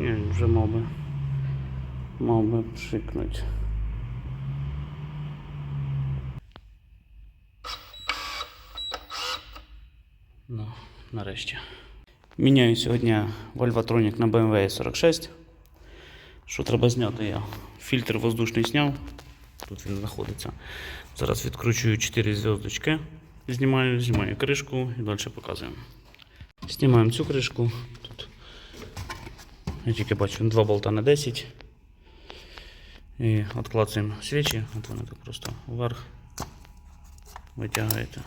Ні, вже мав би. Мав би пшикнуть. Ну, нарешті. Міняю сьогодні Вольватронік на BMW 46. Що треба зняти я? Фільтр воздушний зняв. Тут він знаходиться. Зараз відкручую 4 зв'язочки. Знімаю, знімаю кришку і далі показуємо. Знімаємо цю кришку. Тут я тільки бачу два болта на 10. І відклацуємо свічі. От вони так просто вверх. Витягаєте.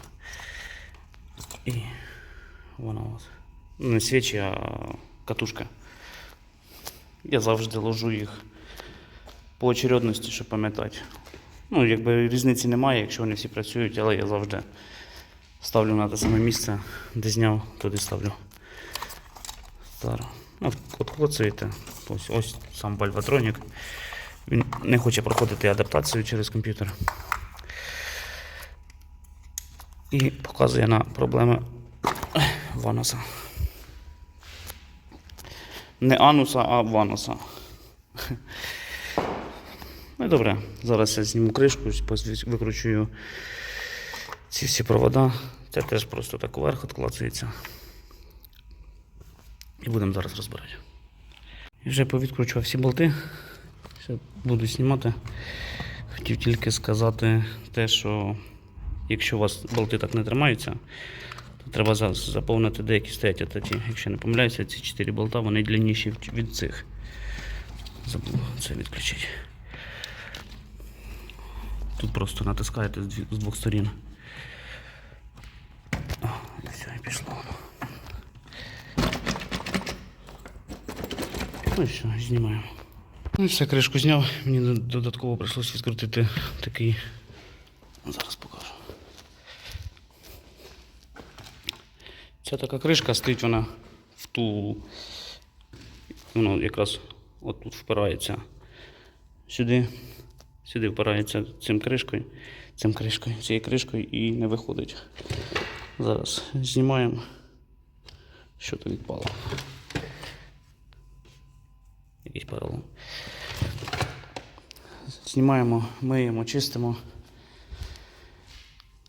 І вона у вас. Не свічі, а катушка. Я завжди ложу їх по очередності, щоб пам'ятати. Ну, якби різниці немає, якщо вони всі працюють, але я завжди ставлю на те саме місце, де зняв, туди ставлю. Зараз. От клацаєте. Ось, ось сам Бальватронік. Він не хоче проходити адаптацію через комп'ютер. І показує на проблеми Вануса. Не ануса, а вануса. Ну і добре, зараз я зніму кришку, викручую ці всі провода. Це теж просто так вверх відклацується. І будемо зараз розбирати. Вже повідкручував всі болти. Все буду знімати. Хотів тільки сказати те, що якщо у вас болти так не тримаються, то треба заповнити деякі стоять отакі. Якщо не помиляюся, ці 4 болта вони длинніші від- цих. Забув це відключити. Тут просто натискаєте з двох сторін. О, і все, і пішло воно. Ну і все, знімаємо. Ну і все, кришку зняв. Мені додатково прийшлося відкрутити такий. Зараз покажу. Ця така кришка стоїть вона в ту. Воно якраз отут впирається сюди. Сюди впирається цим кришкою, цим кришкою, цією кришкою і не виходить. Зараз знімаємо, що то відпало. Якийсь перелом. Знімаємо, миємо, чистимо.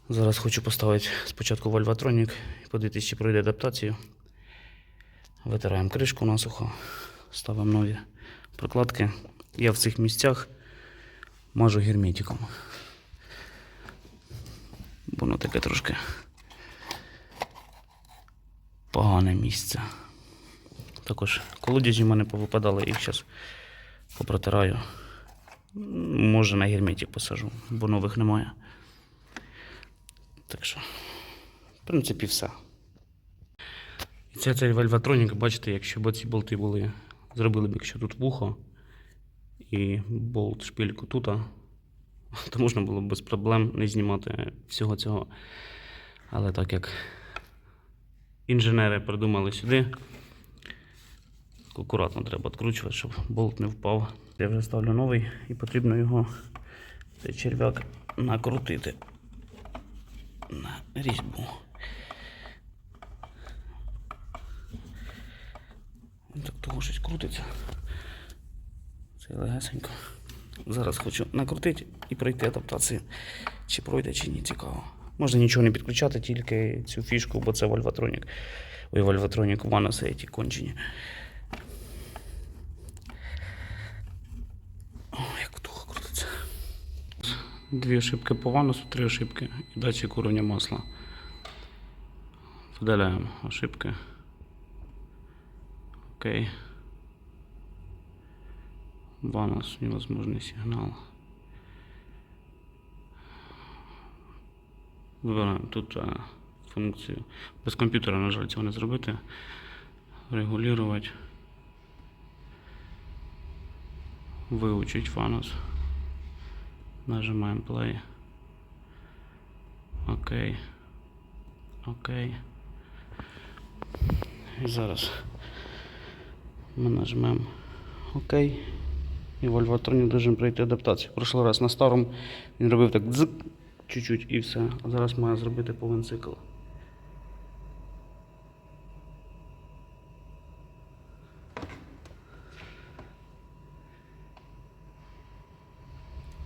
Зараз хочу поставити спочатку вольватронік і подивитися, чи пройде адаптацію. Витираємо кришку насухо, ставимо нові прокладки. Я в цих місцях мажу герметиком. Воно таке трошки погане місце. Також колодязі в мене повипадали, їх зараз попротираю. Може на герметик посажу, бо нових немає. Так що, в принципі, все. І це цей вальватронік, бачите, якщо б ці болти були, зробили б, якщо тут вухо і болт шпильку тут, то можна було б без проблем не знімати всього цього. Але так як інженери придумали сюди, акуратно треба відкручувати, щоб болт не впав. Я вже ставлю новий і потрібно його цей черв'як накрутити на різьбу. Так того щось крутиться. Це легесенько. Зараз хочу накрутити і пройти адаптацію. Чи пройде, чи ні, цікаво. Можна нічого не підключати, тільки цю фішку, бо це Вольватронік. Ой, Вольватронік Вануса ті кончені. О, як туго крутиться. Дві ошибки по ванусу, три ошибки і датчик уровня масла. Видаляємо ошибки. Окей. Ванус, невозможный сигнал. Вибираємо тут а, функцію. Без комп'ютера, на жаль, цього не зробити. Регулювати. Вивчить фанус. Нажимаємо play. Окей. Окей. І зараз ми нажмемо ОК. І Вольватронік должен пройти адаптацію. Прошлий раз на старому він робив так дзик, чуть-чуть і все. А зараз має зробити повен цикл.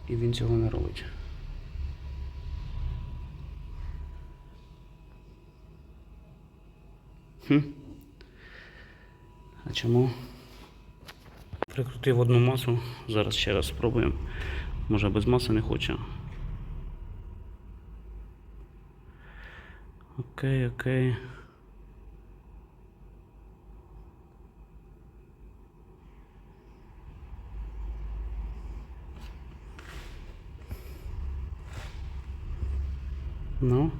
І він цього не робить. Хм. А чому? Прикрутив одну масу. Зараз ще раз спробуємо. Може без маси не хоче. Окей, окей. Ну.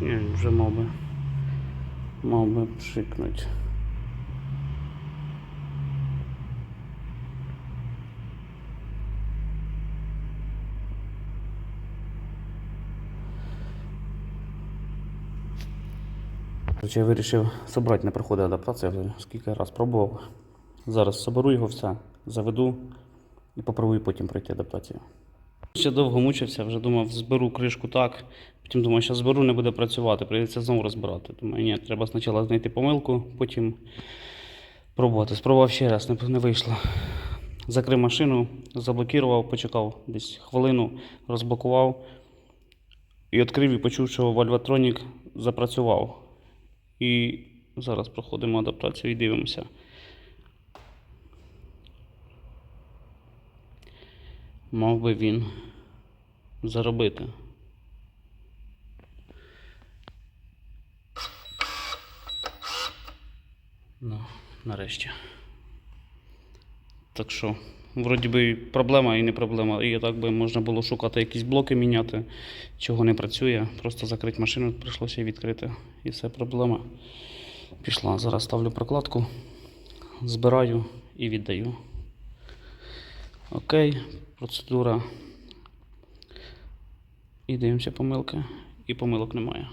Ні, вже мав би. Мав би пшикнуть. Короче, я вирішив собрати не проходить адаптація, вже скільки раз пробував. Зараз соберу його все, заведу і попробую потім пройти адаптацію. Ще довго мучився, вже думав, зберу кришку так. Потім думаю, що зберу, не буде працювати, прийдеться знову розбирати. Думаю, ні, треба спочатку знайти помилку, потім пробувати. Спробував ще раз, не, вийшло. Закрив машину, заблокував, почекав десь хвилину, розблокував і відкрив і почув, що Вальватронік запрацював. І зараз проходимо адаптацію і дивимося. Мав би він заробити. Ну, нарешті. Так що, вроді би, проблема і не проблема. І так би можна було шукати якісь блоки міняти, чого не працює. Просто закрити машину прийшлося відкрити. І все проблема пішла. Зараз ставлю прокладку, збираю і віддаю. Окей, процедура. І дивимося помилки. І помилок немає.